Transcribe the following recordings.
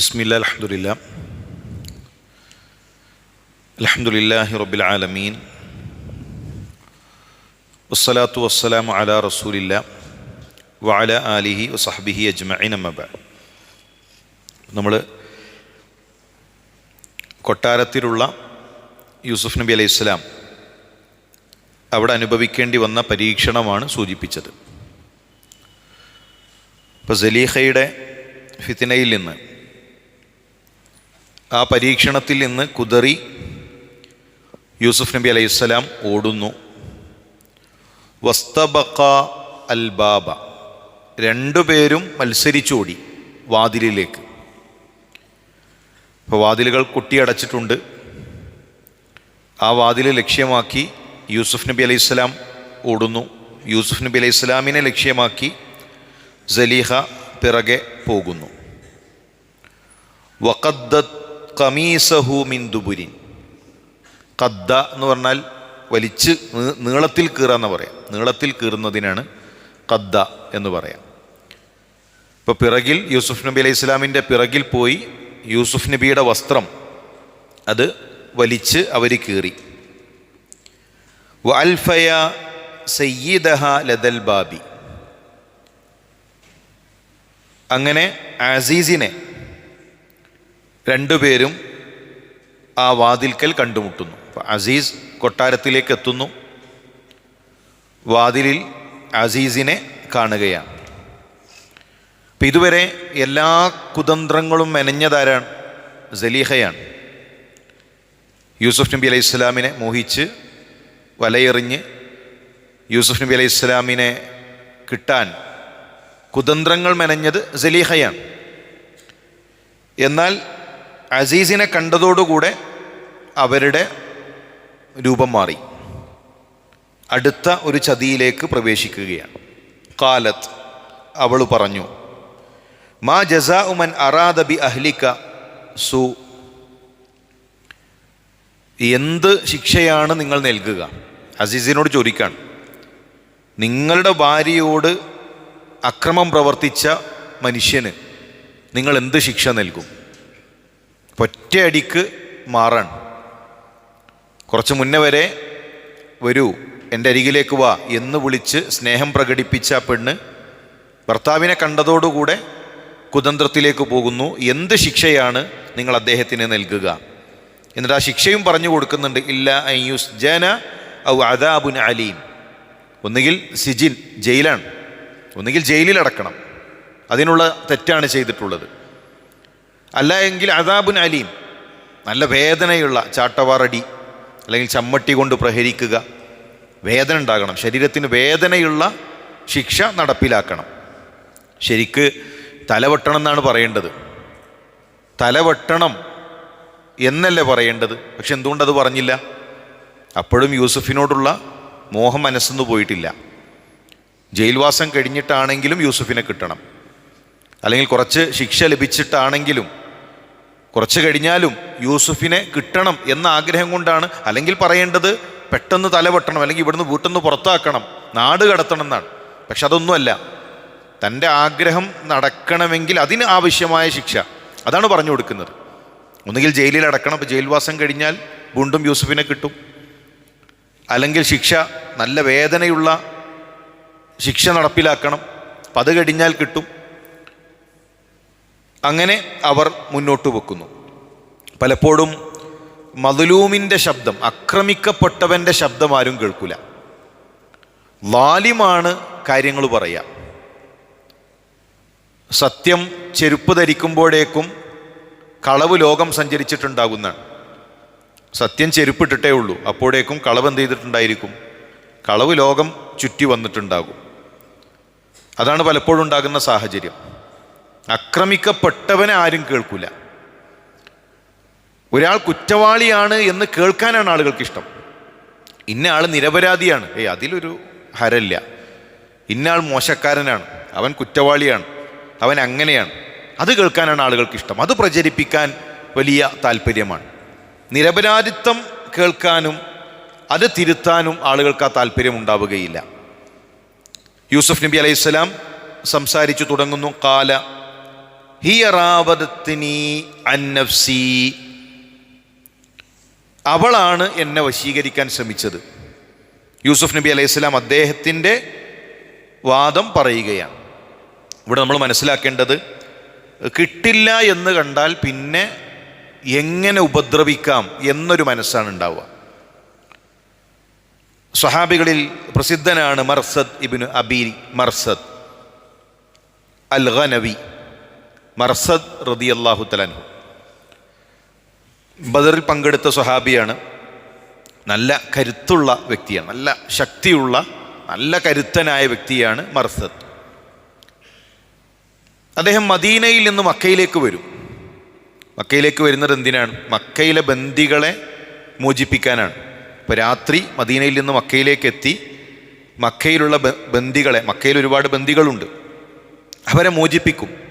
ബിസ്മില്ല അലഹമുല്ല അലഹമുല്ലാഹി റബ്ബിൽ ആലമീൻ. വസ്സലാത്തു വസ്സലാമു അലാ റസൂലില്ല വാല ആലിഹി വസഹബിഹി അജ്മഈൻ അമ്മബ നമ്മൾ കൊട്ടാരത്തിലുള്ള യൂസുഫ് നബി അലൈഹി സ്വലാം അവിടെ അനുഭവിക്കേണ്ടി വന്ന പരീക്ഷണമാണ് സൂചിപ്പിച്ചത്. ഇപ്പോൾ സലീഹയുടെ ഫിത്തിനയിൽ നിന്ന് ആ പരീക്ഷണത്തിൽ നിന്ന് കുതറി യൂസുഫ് നബി അലൈഹിസ്സലാം ഓടുന്നു. വസ്തബക്ക അൽബാബ രണ്ടു രണ്ടുപേരും മത്സരിച്ചോടി വാതിലിലേക്ക്. ഇപ്പോൾ വാതിലുകൾ കുട്ടിയടച്ചിട്ടുണ്ട് ആ വാതിൽ ലക്ഷ്യമാക്കി യൂസുഫ് നബി അലൈഹി സ്വലാം ഓടുന്നു. യൂസുഫ് നബി അലൈഹി സ്വലാമിനെ ലക്ഷ്യമാക്കി ജലീഹ പിറകെ പോകുന്നു. വഖദ്ദത് കമീസഹു മിൻ ദുബുരിൻ. കദ്ദ എന്ന് പറഞ്ഞാൽ വലിച്ച് നീളത്തിൽ കീറുക എന്ന് പറയാം. നീളത്തിൽ കീറുന്നതിനാണ് കദ്ദ എന്ന് പറയാം. ഇപ്പോൾ പിറകിൽ യൂസുഫ് നബി അലൈഹി ഇസ്ലാമിന്റെ പിറകിൽ പോയി യൂസുഫ് നബിയുടെ വസ്ത്രം അത് വലിച്ച് അവർ കീറി. വൽഫയ സയ്യിദഹ ലദൽ ബാബി. അങ്ങനെ അസീസിനെ രണ്ടുപേരും ആ വാതിൽക്കൽ കണ്ടുമുട്ടുന്നു. അസീസ് കൊട്ടാരത്തിലേക്ക് എത്തുന്നു. വാതിലിൽ അസീസിനെ കാണുകയാണ്. അപ്പം ഇതുവരെ എല്ലാ കുതന്ത്രങ്ങളും മെനഞ്ഞതാരാണ്? സലീഹയാണ്. യൂസുഫ് നബി അലൈഹി ഇസ്ലാമിനെ മോഹിച്ച് വലയെറിഞ്ഞ് യൂസുഫ് നബി അലൈഹി ഇസ്ലാമിനെ കിട്ടാൻ കുതന്ത്രങ്ങൾ മെനഞ്ഞത് സലീഹയാണ്. എന്നാൽ അസീസിനെ കണ്ടതോടുകൂടെ അവരുടെ രൂപം മാറി. അടുത്ത ഒരു ചതിയിലേക്ക് പ്രവേശിക്കുകയാണ്. കാലത്ത് അവൾ പറഞ്ഞു മാ ജസാ ഉമൻ അറാദബി അഹ്ലിക്ക സു എന്ത് ശിക്ഷയാണ് നിങ്ങൾ നൽകുക? അസീസിനോട് ചോദിക്കാണ്. നിങ്ങളുടെ ഭാര്യയോട് അക്രമം പ്രവർത്തിച്ച മനുഷ്യന് നിങ്ങൾ എന്ത് ശിക്ഷ നൽകും? ഒറ്റയടിക്ക് മാറണം. കുറച്ച് മുന്നേ വരെ വരൂ എന്റെ അരികിലേക്ക് വാ എന്ന് വിളിച്ച് സ്നേഹം പ്രകടിപ്പിച്ച പെണ്ണ് ഭർത്താവിനെ കണ്ടതോടുകൂടെ കുതന്ത്രത്തിലേക്ക് പോകുന്നു. എന്ത് ശിക്ഷയാണ് നിങ്ങൾ അദ്ദേഹത്തിന് നൽകുക? എന്നിട്ട് ആ ശിക്ഷയും പറഞ്ഞു കൊടുക്കുന്നുണ്ട്. ഇല്ല ഐയുസ് ജന ഔ അദാബുൻ അലീം. ഒന്നുകിൽ സിജിൻ ജയിലാണ്. ഒന്നുകിൽ ജയിലിൽ അടക്കണം. അതിനുള്ള തെറ്റാണ് ചെയ്തിട്ടുള്ളത്. അല്ല എങ്കിൽ അദാബുൻ അലീം. നല്ല വേദനയുള്ള ചാട്ടവാറടി അല്ലെങ്കിൽ ചമ്മട്ടി കൊണ്ട് പ്രഹരിക്കുക. വേദന ഉണ്ടാകണം. ശരീരത്തിന് വേദനയുള്ള ശിക്ഷ നടപ്പിലാക്കണം. ശരിക്ക് തലവെട്ടണം എന്നാണ് പറയേണ്ടത്. തലവെട്ടണം എന്നല്ലേ പറയേണ്ടത്? പക്ഷെ എന്തുകൊണ്ടത് പറഞ്ഞില്ല? അപ്പോഴും യൂസുഫിനോടുള്ള മോഹം മനസ്സെന്ന് പോയിട്ടില്ല. ജയിൽവാസം കഴിഞ്ഞിട്ടാണെങ്കിലും യൂസുഫിനെ കിട്ടണം. അല്ലെങ്കിൽ കുറച്ച് ശിക്ഷ ലഭിച്ചിട്ടാണെങ്കിലും കുറച്ച് കഴിഞ്ഞാലും യൂസുഫിനെ കിട്ടണം എന്ന ആഗ്രഹം കൊണ്ടാണ് അല്ലെങ്കിൽ പറയേണ്ടത് പെട്ടെന്ന് തലവെട്ടണം അല്ലെങ്കിൽ ഇവിടുന്ന് വീട്ടിൽ നിന്ന് പുറത്താക്കണം നാട് കടത്തണം എന്നാണ്. പക്ഷെ അതൊന്നുമല്ല. തന്റെ ആഗ്രഹം നടക്കണമെങ്കിൽ അതിന് ആവശ്യമായ ശിക്ഷ. അതാണ് പറഞ്ഞു കൊടുക്കുന്നത്. ഒന്നുകിൽ ജയിലിൽ അടക്കണം അപ്പോൾ ജയിൽവാസം കഴിഞ്ഞാൽ വീണ്ടും യൂസുഫിനെ കിട്ടും. അല്ലെങ്കിൽ ശിക്ഷ നല്ല വേദനയുള്ള ശിക്ഷ നടപ്പിലാക്കണം. അപ്പം അത് കഴിഞ്ഞാൽ കിട്ടും. അങ്ങനെ അവർ മുന്നോട്ട് വെക്കുന്നു. പലപ്പോഴും മതലൂമിന്റെ ശബ്ദം ആക്രമിക്കപ്പെട്ടവന്റെ ശബ്ദം ആരും കേൾക്കില്ല ലാലിമാണ് കാര്യങ്ങൾ പറയുക സത്യം ചെരുപ്പ് ധരിക്കുമ്പോഴേക്കും കളവ് ലോകം സഞ്ചരിച്ചിട്ടുണ്ടാകുന്നതാണ്. സത്യം ചെരുപ്പിട്ടിട്ടേ ഉള്ളൂ അപ്പോഴേക്കും കളവ് എന്ത് ചെയ്തിട്ടുണ്ടായിരിക്കും? കളവ് ലോകം ചുറ്റി വന്നിട്ടുണ്ടാകും. അതാണ് പലപ്പോഴും ഉണ്ടാകുന്ന സാഹചര്യം. ആക്രമിക്കപ്പെട്ടവനെ ആരും കേൾക്കില്ല ഒരാൾ കുറ്റവാളിയാണ് എന്ന് കേൾക്കാനാണ് ആളുകൾക്ക് ഇഷ്ടം ഇന്ന ആൾ നിരപരാധിയാണ്. ഏയ് അതിലൊരു ഹരല്ല. ഇന്ന ആൾ മോശക്കാരനാണ്. അവൻ കുറ്റവാളിയാണ്. അവൻ അങ്ങനെയാണ്. അത് കേൾക്കാനാണ് ആളുകൾക്ക് ഇഷ്ടം അത് പ്രചരിപ്പിക്കാൻ വലിയ താല്പര്യമാണ്. നിരപരാധിത്വം കേൾക്കാനും അത് തിരുത്താനും ആളുകൾക്ക് ആ താല്പര്യം ഉണ്ടാവുകയില്ല. യൂസുഫ് നബി അലൈഹിസ്സലാം സംസാരിച്ചു തുടങ്ങുന്നു. കാല ഹിയറാവതത്തിനി അവളാണ് എന്നെ വശീകരിക്കാൻ ശ്രമിച്ചത്. യൂസുഫ് നബി അലൈഹി സ്വലാം അദ്ദേഹത്തിന്റെ വാദം പറയുകയാണ്. ഇവിടെ നമ്മൾ മനസ്സിലാക്കേണ്ടത് കിട്ടില്ല എന്ന് കണ്ടാൽ പിന്നെ എങ്ങനെ ഉപദ്രവിക്കാം എന്നൊരു മനസ്സാണ് ഉണ്ടാവുക. സ്വഹാബികളിൽ പ്രസിദ്ധനാണ് മർസദ് ഇബിന് അബി മർസദ് അൽ ഖനവി മർസദ് റതി അള്ളാഹു തലാൻഹു ബദറിൽ പങ്കെടുത്ത സ്വഹാബിയാണ്. നല്ല കരുത്തുള്ള വ്യക്തിയാണ്. നല്ല ശക്തിയുള്ള നല്ല കരുത്തനായ വ്യക്തിയാണ് മർസദ്. അദ്ദേഹം മദീനയിൽ നിന്ന് മക്കയിലേക്ക് വരും. മക്കയിലേക്ക് വരുന്നത് എന്തിനാണ്? മക്കയിലെ ബന്ദികളെ മോചിപ്പിക്കാനാണ്. ഇപ്പോൾ രാത്രി മദീനയിൽ നിന്ന് മക്കയിലേക്ക് എത്തി മക്കയിലുള്ള ബന്ദികളെ മക്കയിൽ ഒരുപാട് ബന്ദികളുണ്ട്. അവരെ മോചിപ്പിക്കും.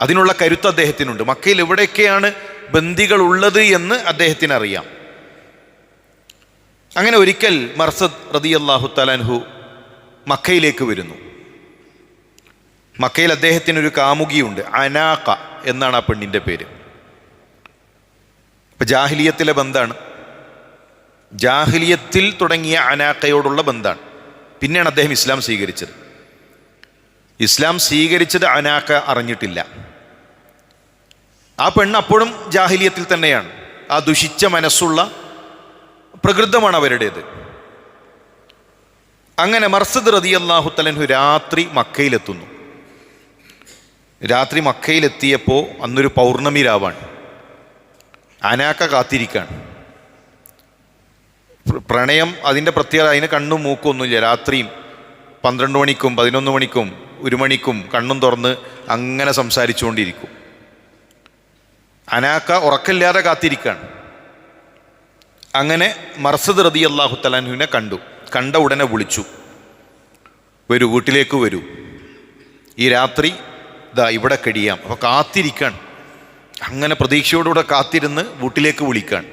അതിനുള്ള കരുത്ത് അദ്ദേഹത്തിനുണ്ട്. മക്കയിൽ എവിടെയൊക്കെയാണ് ബന്ദികൾ ഉള്ളത് എന്ന് അദ്ദേഹത്തിന് അറിയാം അങ്ങനെ ഒരിക്കൽ മർസദ് റതി അള്ളാഹു തലാൻഹു മക്കയിലേക്ക് വരുന്നു. മക്കയിൽ അദ്ദേഹത്തിനൊരു കാമുകിയുണ്ട് അനാക്ക എന്നാണ് ആ പെണ്ണിന്റെ പേര്. ഇപ്പം ജാഹിലിയത്തിലെ ബന്ധാണ്. ജാഹിലിയത്തിൽ തുടങ്ങിയ അനാക്കയോടുള്ള ബന്ധാണ്. പിന്നെയാണ് അദ്ദേഹം ഇസ്ലാം സ്വീകരിച്ചത്. ഇസ്ലാം സ്വീകരിച്ചത് അനാക്ക അറിഞ്ഞിട്ടില്ല. ആ പെണ്ണ് അപ്പോഴും ജാഹിലിയത്തിൽ തന്നെയാണ്. ആ ദുഷിച്ച മനസ്സുള്ള പ്രകൃതമാണ് അവരുടേത്. അങ്ങനെ മർസദ് റതി അള്ളാഹു തലൻഹു രാത്രി മക്കയിലെത്തുന്നു. രാത്രി മക്കയിലെത്തിയപ്പോൾ അന്നൊരു പൗർണമി രാവാണ്. അനാക്ക കാത്തിരിക്കാണ്. പ്രണയം അതിന്റെ പ്രത്യേകത അതിന് കണ്ണും മൂക്കും ഒന്നുമില്ല. രാത്രിയും പന്ത്രണ്ട് മണിക്കും പതിനൊന്ന് മണിക്കും ഒരു മണിക്കും കണ്ണും തുറന്ന് അങ്ങനെ സംസാരിച്ചുകൊണ്ടിരിക്കും. അനാക്ക ഉറക്കില്ലാതെ കാത്തിരിക്കുകയാണ് അങ്ങനെ മർസദ് റതി അള്ളാഹു തലാൻഹുവിനെ കണ്ടു. കണ്ട ഉടനെ വിളിച്ചു. വരൂ വീട്ടിലേക്ക് വരൂ. ഈ രാത്രി ഇതാ ഇവിടെ കഴിയാം അപ്പോൾ കാത്തിരിക്കാൻ അങ്ങനെ പ്രതീക്ഷയോടുകൂടെ കാത്തിരുന്ന് വീട്ടിലേക്ക് വിളിക്കാൻ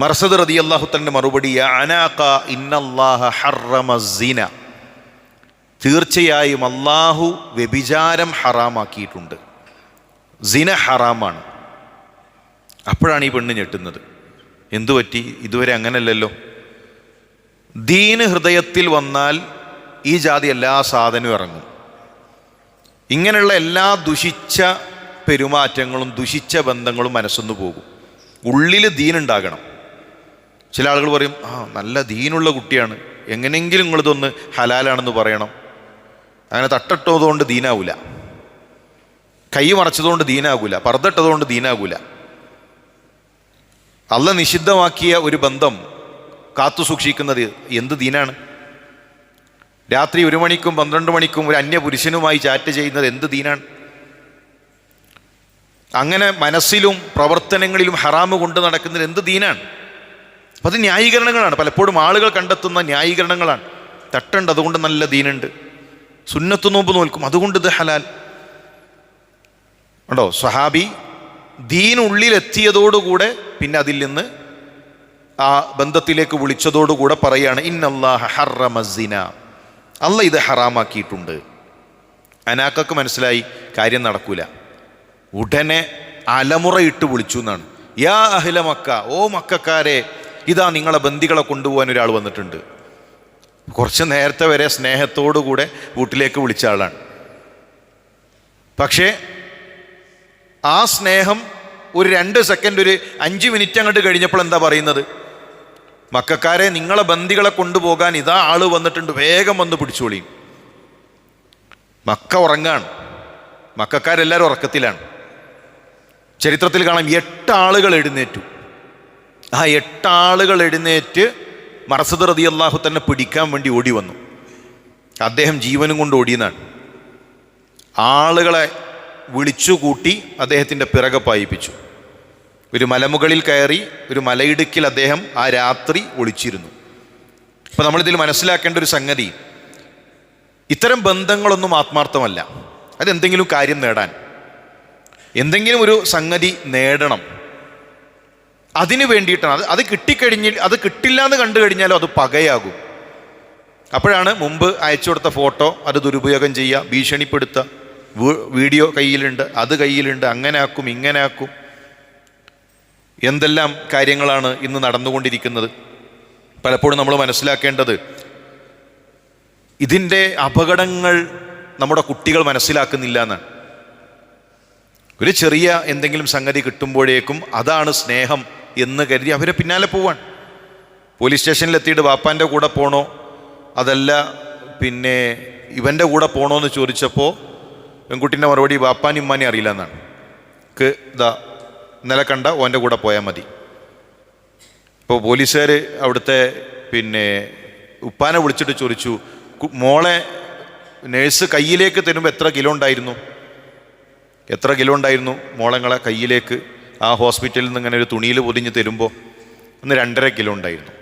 മർസദ് റതി അള്ളാഹുത്തന്റെ മറുപടി അനാക്ക ഇന്നല്ലാഹ ഹറമ സിന തീർച്ചയായും അള്ളാഹു വ്യഭിചാരം ഹറാമാക്കിയിട്ടുണ്ട്. സിന ഹറാമാണ്. അപ്പോഴാണ് ഈ പെണ്ണ് ഞെട്ടുന്നത്. എന്തു പറ്റി? ഇതുവരെ അങ്ങനല്ലല്ലോ. ദീന് ഹൃദയത്തിൽ വന്നാൽ ഈ ജാതി എല്ലാ സാധനവും ഇറങ്ങും. ഇങ്ങനെയുള്ള എല്ലാ ദുഷിച്ച പെരുമാറ്റങ്ങളും ദുഷിച്ച ബന്ധങ്ങളും മനസ്സൊന്നു പോകും. ഉള്ളിൽ ദീനുണ്ടാകണം. ചില ആളുകൾ പറയും ആ നല്ല ദീനുള്ള കുട്ടിയാണ്. എങ്ങനെയെങ്കിലും നിങ്ങളിതൊന്ന് ഹലാലാണെന്ന് പറയണം. അങ്ങനെ തട്ടട്ടതുകൊണ്ട് ദീനാവൂല. കൈ മറച്ചതുകൊണ്ട് ദീനാകൂല പർദ്ദട്ടതുകൊണ്ട് ദീനാകൂല. അല്ല നിഷിദ്ധമാക്കിയ ഒരു ബന്ധം കാത്തു സൂക്ഷിക്കുന്നത് എന്ത് ദീനാണ്? രാത്രി ഒരു മണിക്കും പന്ത്രണ്ട് മണിക്കും ഒരു അന്യപുരുഷനുമായി ചാറ്റ് ചെയ്യുന്നത് എന്ത് ദീനാണ്? അങ്ങനെ മനസ്സിലും പ്രവർത്തനങ്ങളിലും ഹറാമ് കൊണ്ട് നടക്കുന്നത് എന്ത് ദീനാണ്? അപ്പം അത് ന്യായീകരണങ്ങളാണ്. പലപ്പോഴും ആളുകൾ കണ്ടെത്തുന്ന ന്യായീകരണങ്ങളാണ്. തട്ടുണ്ട് അതുകൊണ്ട് നല്ല ദീനുണ്ട്. സുന്നത്ത് നോമ്പ് നോൽക്കും. അതുകൊണ്ട് ഇത് ഹലാൽ. ഉണ്ടോ? സ്വഹാബി ദീനുള്ളിലെത്തിയതോടുകൂടെ പിന്നെ അതിൽ നിന്ന് ആ ബന്ധത്തിലേക്ക് വിളിച്ചതോടുകൂടെ പറയാണ് ഇന്നല്ലാഹ ഹറമസിന അല്ല ഇത് ഹറാമാക്കിയിട്ടുണ്ട്. അനാക്കക്ക് മനസ്സിലായി കാര്യം നടക്കൂല. ഉടനെ അലമുറയിട്ട് വിളിച്ചു എന്നാണ്. യാ അഹില മക്ക ഓ മക്കാരെ ഇതാ നിങ്ങളെ ബന്ദികളെ കൊണ്ടുപോകാൻ ഒരാൾ വന്നിട്ടുണ്ട്. കുറച്ച് നേരത്തെ വരെ സ്നേഹത്തോടുകൂടെ വീട്ടിലേക്ക് വിളിച്ച ആളാണ്. പക്ഷേ ആ സ്നേഹം ഒരു രണ്ട് സെക്കൻഡ് ഒരു അഞ്ച് മിനിറ്റ് അങ്ങോട്ട് കഴിഞ്ഞപ്പോൾ എന്താ പറയുന്നത്? മക്കാരെ നിങ്ങളെ ബന്ദികളെ കൊണ്ടുപോകാൻ ഇതാ ആൾ വന്നിട്ടുണ്ട്. വേഗം വന്ന് പിടിച്ചോളിയും മക്ക ഉറങ്ങാണ്. മക്കാരെല്ലാവരും ഉറക്കത്തിലാണ്. ചരിത്രത്തിൽ കാണാം എട്ട് ആളുകൾ എഴുന്നേറ്റു. ആ എട്ട് ആളുകൾ എഴുന്നേറ്റ് മറസദ് റതി അള്ളാഹു തന്നെ പിടിക്കാൻ വേണ്ടി ഓടി വന്നു. അദ്ദേഹം ജീവനും കൊണ്ട് ഓടിയെന്നാണ്. ആളുകളെ വിളിച്ചു കൂട്ടി അദ്ദേഹത്തിന്റെ പിറകെ പായിപ്പിച്ചു. ഒരു മലമുകളിൽ കയറി ഒരു മലയിടുക്കിൽ അദ്ദേഹം ആ രാത്രി ഒളിച്ചിരുന്നു. അപ്പോൾ നമ്മളിതിൽ മനസ്സിലാക്കേണ്ട ഒരു സംഗതി ഇത്തരം ബന്ധങ്ങളൊന്നും ആത്മാർത്ഥമല്ല. അതെന്തെങ്കിലും കാര്യം നേടാൻ. എന്തെങ്കിലും ഒരു സംഗതി നേടണം. അതിനു വേണ്ടിയിട്ടാണ്. അത് അത് കിട്ടിക്കഴിഞ്ഞ് അത് കിട്ടില്ല എന്ന് കണ്ടു കഴിഞ്ഞാലും അത് പകയാകും. അപ്പോഴാണ് മുമ്പ് അയച്ചു കൊടുത്ത ഫോട്ടോ അത് ദുരുപയോഗം ചെയ്യുക ഭീഷണിപ്പെടുത്തുക വീഡിയോ കയ്യിലുണ്ട് അത് കയ്യിലുണ്ട് അങ്ങനെ ആക്കും ഇങ്ങനെ ആക്കും. എന്തെല്ലാം കാര്യങ്ങളാണ് ഇന്ന് നടന്നുകൊണ്ടിരിക്കുന്നത്? പലപ്പോഴും നമ്മൾ മനസ്സിലാക്കേണ്ടത് ഇതിന്റെ അപകടങ്ങൾ നമ്മുടെ കുട്ടികൾ മനസ്സിലാക്കുന്നില്ല എന്നാണ്. ഒരു ചെറിയ എന്തെങ്കിലും സംഗതി കിട്ടുമ്പോഴേക്കും അതാണ് സ്നേഹം എന്ന് കരുതി അവരെ പിന്നാലെ പോവാൻ. പോലീസ് സ്റ്റേഷനിലെത്തിയിട്ട് വാപ്പാന്റെ കൂടെ പോണോ? അതല്ല പിന്നെ ഇവന്റെ കൂടെ പോണോ എന്ന് ചോദിച്ചപ്പോൾ പെൺകുട്ടീന്റെ മറുപടി വാപ്പാൻ ഉമ്മാനെ അറിയില്ല എന്നാണ്. ക്ക് ഇതാ നില കണ്ട ഓന്റെ കൂടെ പോയാൽ മതി. ഇപ്പോൾ പോലീസുകാർ അവിടുത്തെ പിന്നെ ഉപ്പാനെ വിളിച്ചിട്ട് ചോദിച്ചു "കു- മോളെ നേഴ്സ് കയ്യിലേക്ക് തരുമ്പോൾ എത്ര കിലോ ഉണ്ടായിരുന്നു? എത്ര കിലോ ഉണ്ടായിരുന്നു? മോളങ്ങളെ കയ്യിലേക്ക് ആ ഹോസ്പിറ്റലിൽ നിന്ന് ഇങ്ങനെ ഒരു തുണിയിൽ പൊതിഞ്ഞ് തരുമ്പോൾ ഒന്ന് രണ്ടര കിലോ ഉണ്ടായിരുന്നു.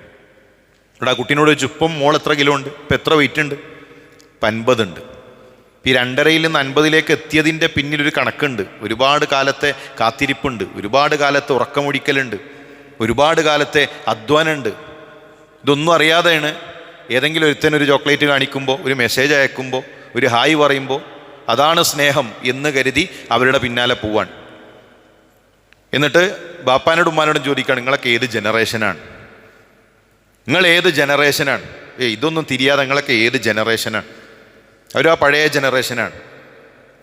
ഇവിടെ ആ കുട്ടീനോട് ചോദിച്ചു ഇപ്പം മോൾ എത്ര കിലോ ഉണ്ട്? ഇപ്പം എത്ര വെയിറ്റ് ഉണ്ട്? ഇപ്പം അൻപതുണ്ട്. ഈ രണ്ടരയിൽ നിന്ന് അൻപതിലേക്ക് എത്തിയതിന്റെ പിന്നിലൊരു കണക്കുണ്ട്. ഒരുപാട് കാലത്തെ കാത്തിരിപ്പുണ്ട്. ഒരുപാട് കാലത്തെ ഉറക്കമൊഴിക്കലുണ്ട്. ഒരുപാട് കാലത്തെ അധ്വാനമുണ്ട്. ഇതൊന്നും അറിയാതെയാണ് ഏതെങ്കിലും ഒരുത്തൻ ഒരു ചോക്ലേറ്റ് കാണിക്കുമ്പോൾ ഒരു മെസ്സേജ് അയക്കുമ്പോൾ ഒരു ഹായ് പറയുമ്പോൾ അതാണ് സ്നേഹം എന്ന് കരുതി അവരുടെ പിന്നാലെ പോവാൻ എന്നിട്ട് ബാപ്പാനോടും ഉമ്മാനോടും ചോദിക്കുകയാണ് നിങ്ങളൊക്കെ ഏത് ജനറേഷനാണ്? നിങ്ങൾ ഏത് ജനറേഷനാണ്? ഏ ഇതൊന്നും തിരിയാതെ നിങ്ങളൊക്കെ ഏത് ജനറേഷനാണ്? അവരും ആ പഴയ ജനറേഷനാണ്.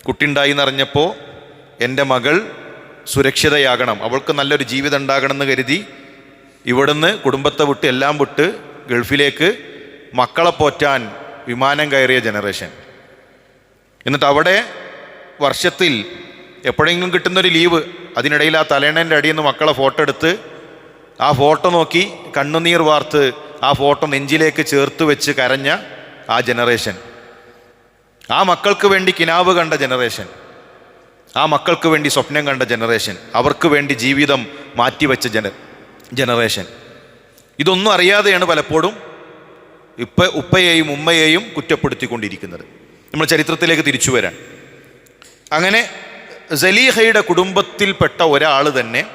കുട്ടിയുണ്ടായി എന്നറിഞ്ഞപ്പോൾ എന്റെ മകൾ സുരക്ഷിതയാകണം അവൾക്ക് നല്ലൊരു ജീവിതം ഉണ്ടാകണമെന്ന് കരുതി ഇവിടുന്ന് കുടുംബത്തെ വിട്ട് എല്ലാം വിട്ട് ഗൾഫിലേക്ക് മക്കളെ പോറ്റാൻ വിമാനം കയറിയ ജനറേഷൻ. എന്നിട്ട് അവിടെ വർഷത്തിൽ എപ്പോഴെങ്കിലും കിട്ടുന്നൊരു ലീവ് അതിനിടയിൽ ആ തലേണേന്റെ അടിയിൽ നിന്ന് മക്കളെ ഫോട്ടോ എടുത്ത് ആ ഫോട്ടോ നോക്കി കണ്ണുനീർ വാർത്ത് ആ ഫോട്ടോ നെഞ്ചിലേക്ക് ചേർത്ത് വെച്ച് കരഞ്ഞ ആ ജനറേഷൻ. ആ മക്കൾക്ക് വേണ്ടി കിനാവ് കണ്ട ജനറേഷൻ ആ മക്കൾക്ക് വേണ്ടി സ്വപ്നം കണ്ട ജനറേഷൻ അവർക്ക് വേണ്ടി ജീവിതം മാറ്റിവെച്ച ജന ജനറേഷൻ ഇതൊന്നും അറിയാതെയാണ് പലപ്പോഴും ഇപ്പ ഉപ്പയെയും ഉമ്മയെയും കുറ്റപ്പെടുത്തിക്കൊണ്ടിരിക്കുന്നത്. നമ്മൾ ചരിത്രത്തിലേക്ക് തിരിച്ചു വരാൻ. അങ്ങനെ സലീഹയുടെ കുടുംബത്തിൽപ്പെട്ട ഒരാൾ തന്നെ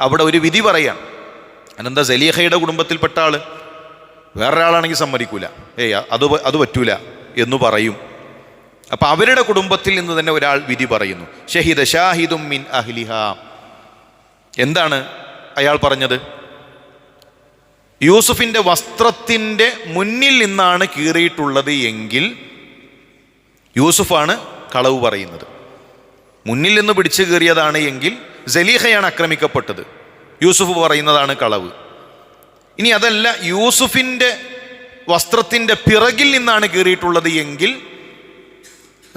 അവിടെ ഒരു വിധി പറയാം. അതെന്താ സലീഹയുടെ കുടുംബത്തിൽപ്പെട്ട ആൾ വേറൊരാളാണെങ്കിൽ സമ്മതിക്കൂല. ഏയ് അത് അത് പറ്റൂല എന്ന് പറയും. അപ്പൊ അവരുടെ കുടുംബത്തിൽ നിന്ന് തന്നെ ഒരാൾ വിധി പറയുന്നു. ഷഹിദ ഷാഹിദും മിൻ അഹ്ലിഹ. എന്താണ് അയാൾ പറഞ്ഞത്? യൂസുഫിന്റെ വസ്ത്രത്തിന്റെ മുന്നിൽ നിന്നാണ് കീറിയിട്ടുള്ളത് എങ്കിൽ യൂസുഫാണ് കളവ് പറയുന്നത്. മുന്നിൽ നിന്ന് പിടിച്ചു കീറിയതാണ് എങ്കിൽ സലീഹയാണ് ആക്രമിക്കപ്പെട്ടത്. യൂസുഫ് പറയുന്നതാണ് കളവ്. ഇനി അതല്ല യൂസുഫിന്റെ വസ്ത്രത്തിന്റെ പിറകിൽ നിന്നാണ് കീറിയിട്ടുള്ളത് എങ്കിൽ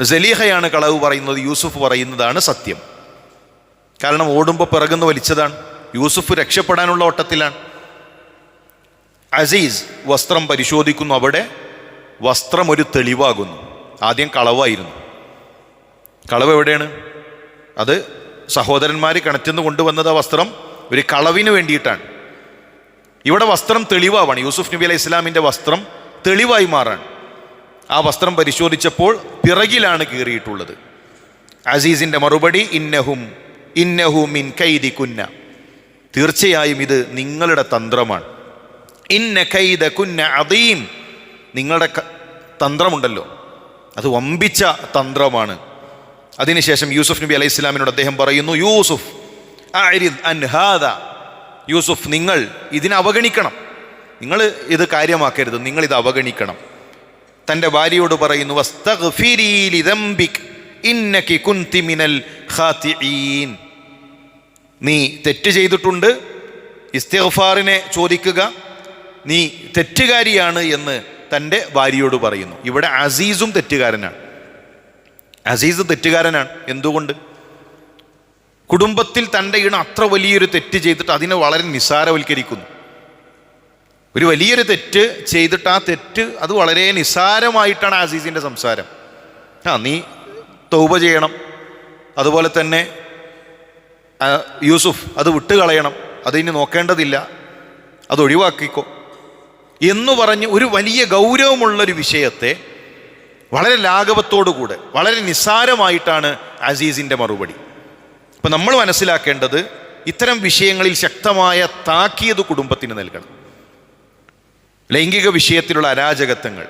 സലീഹയാണ് കളവ് പറയുന്നത് യൂസുഫ് പറയുന്നതാണ് സത്യം. കാരണം ഓടുമ്പോൾ പിറകുന്ന് വലിച്ചതാണ്. യൂസുഫ് രക്ഷപ്പെടാനുള്ള ഓട്ടത്തിലാണ്. അസീസ് വസ്ത്രം പരിശോധിക്കുന്നു അവിടെ വസ്ത്രം ഒരു തെളിവാകുന്നു. ആദ്യം കളവായിരുന്നു. കളവ് എവിടെയാണ്? അത് സഹോദരന്മാർ കിണറ്റിന്ന് കൊണ്ടുവന്നത് ആ വസ്ത്രം ഒരു കളവിന് വേണ്ടിയിട്ടാണ്. ഇവിടെ വസ്ത്രം തെളിവാണ് യൂസുഫ് നബി അലൈഹി ഇസ്ലാമിന്റെ വസ്ത്രം തെളിവായി മാറാൻ. ആ വസ്ത്രം പരിശോധിച്ചപ്പോൾ പിറകിലാണ് കീറിയിട്ടുള്ളത്. അസീസിന്റെ മറുപടി ഇന്നഹും ഇന്നഹു മിൻ കൈദി കുന്ന. തീർച്ചയായും ഇത് നിങ്ങളുടെ തന്ത്രമാണ്. ഇന്ന കൈദ കുന്ന അതീം നിങ്ങളുടെ തന്ത്രമുണ്ടല്ലോ. അത് വമ്പിച്ച തന്ത്രമാണ്. അതിനുശേഷം യൂസുഫ് നബി അലൈഹി ഇസ്ലാമിനോട് അദ്ദേഹം പറയുന്നു യൂസുഫ് അൻഹാദ അൻ ഹാദ. യൂസുഫ് നിങ്ങൾ ഇതിനെ അവഗണിക്കണം. നിങ്ങൾ ഇത് കാര്യമാക്കരുത്. നിങ്ങൾ ഇത് അവഗണിക്കണം. തന്റെ ഭാര്യയോട് പറയുന്നു. നീ തെറ്റ് ചെയ്തിട്ടുണ്ട് ഇസ്തിഗ്ഫാറിനെ ചോദിക്കുക നീ തെറ്റുകാരിയാണ് എന്ന് തന്റെ ഭാര്യയോട് പറയുന്നു. ഇവിടെ അസീസും തെറ്റുകാരനാണ്. അസീസ് തെറ്റുകാരനാണ്. എന്തുകൊണ്ട്? കുടുംബത്തിൽ തന്റെ ഇണ അത്ര വലിയൊരു തെറ്റ് ചെയ്തിട്ട് അതിനെ വളരെ നിസ്സാരവൽക്കരിക്കുന്നു. ഒരു വലിയൊരു തെറ്റ് ചെയ്തിട്ട് ആ തെറ്റ് അത് വളരെ നിസ്സാരമായിട്ടാണ് ആസീസിന്റെ സംസാരം. ആ നീ തൗബ ചെയ്യണം. അതുപോലെ തന്നെ യൂസുഫ് അത് വിട്ടുകളയണം. അതിന് നോക്കേണ്ടതില്ല. അത് ഒഴിവാക്കിക്കോ. എന്ന് പറഞ്ഞ് ഒരു വലിയ ഗൗരവമുള്ളൊരു വിഷയത്തെ വളരെ ലാഘവത്തോടുകൂടെ വളരെ നിസ്സാരമായിട്ടാണ് അസീസിന്റെ മറുപടി. അപ്പം നമ്മൾ മനസ്സിലാക്കേണ്ടത് ഇത്തരം വിഷയങ്ങളിൽ ശക്തമായ താക്കീത് കുടുംബത്തിന് നൽകണം. ലൈംഗിക വിഷയത്തിലുള്ള അരാജകത്വങ്ങൾ.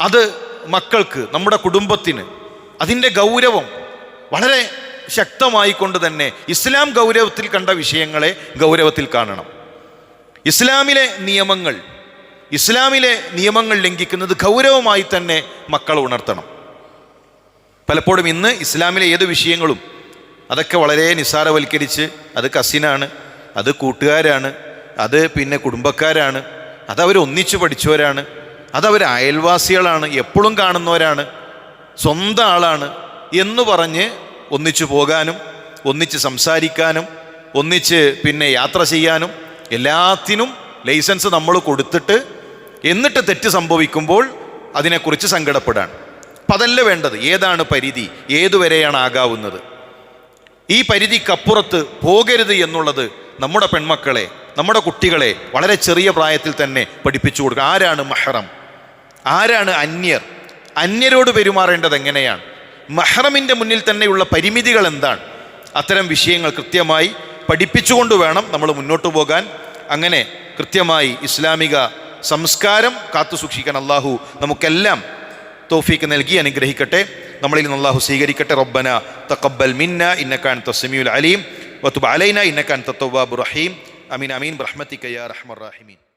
അത് മക്കൾക്ക് നമ്മുടെ കുടുംബത്തിന് അതിന്റെ ഗൗരവം വളരെ ശക്തമായിക്കൊണ്ട് തന്നെ ഇസ്ലാം ഗൗരവത്തിൽ കണ്ട വിഷയങ്ങളെ ഗൗരവത്തിൽ കാണണം. ഇസ്ലാമിലെ നിയമങ്ങൾ ഇസ്ലാമിലെ നിയമങ്ങൾ ലംഘിക്കുന്നത് ഗൗരവമായി തന്നെ മക്കൾ ഉണർത്തണം. പലപ്പോഴും ഇന്ന് ഇസ്ലാമിലെ ഏത് വിഷയങ്ങളും അതൊക്കെ വളരെ നിസ്സാരവൽക്കരിച്ച് അത് കസിനാണ് അത് കൂട്ടുകാരാണ് അത് പിന്നെ കുടുംബക്കാരാണ്. അതവർ ഒന്നിച്ചു പഠിച്ചവരാണ്. അതവർ അയൽവാസികളാണ്. എപ്പോഴും കാണുന്നവരാണ്. സ്വന്തം ആളാണ് എന്ന് പറഞ്ഞ് ഒന്നിച്ചു പോകാനും ഒന്നിച്ച് സംസാരിക്കാനും ഒന്നിച്ച് പിന്നെ യാത്ര ചെയ്യാനും എല്ലാത്തിനും ലൈസൻസ് നമ്മൾ കൊടുത്തിട്ട് എന്നിട്ട് തെറ്റ് സംഭവിക്കുമ്പോൾ അതിനെക്കുറിച്ച് സങ്കടപ്പെടാൻ അപ്പം അതല്ല വേണ്ടത്? ഏതാണ് പരിധി? ഏതുവരെയാണ് ആകാവുന്നത്? ഈ പരിധിക്കപ്പുറത്ത് പോകരുത് എന്നുള്ളത് നമ്മുടെ പെൺമക്കളെ നമ്മുടെ കുട്ടികളെ വളരെ ചെറിയ പ്രായത്തിൽ തന്നെ പഠിപ്പിച്ചു കൊടുക്കുക. ആരാണ് മഹറം? ആരാണ് അന്യർ? അന്യരോട് പെരുമാറേണ്ടത് എങ്ങനെയാണ്? മഹറമിന്റെ മുന്നിൽ തന്നെയുള്ള പരിമിതികൾ എന്താണ്? അത്തരം വിഷയങ്ങൾ കൃത്യമായി പഠിപ്പിച്ചുകൊണ്ട് വേണം നമ്മൾ മുന്നോട്ട് പോകാൻ. അങ്ങനെ കൃത്യമായി ഇസ്ലാമിക സംസ്കാരം കാത്തു സൂക്ഷിക്കാൻ അള്ളാഹു നമുക്കെല്ലാം തോഫീക്ക് നൽകി അനുഗ്രഹിക്കട്ടെ. നമ്മളിൽ നിന്ന് അള്ളാഹു സ്വീകരിക്കട്ടെ. റബ്ബന തഖബ്ബൽ മിന്ന ഇന്നക്കാൻ തസ്മിയുൽ അലീം. وتب علينا إنك أنت التواب الرحيم. أمين أمين. برحمتك يا أرحم الراحمين.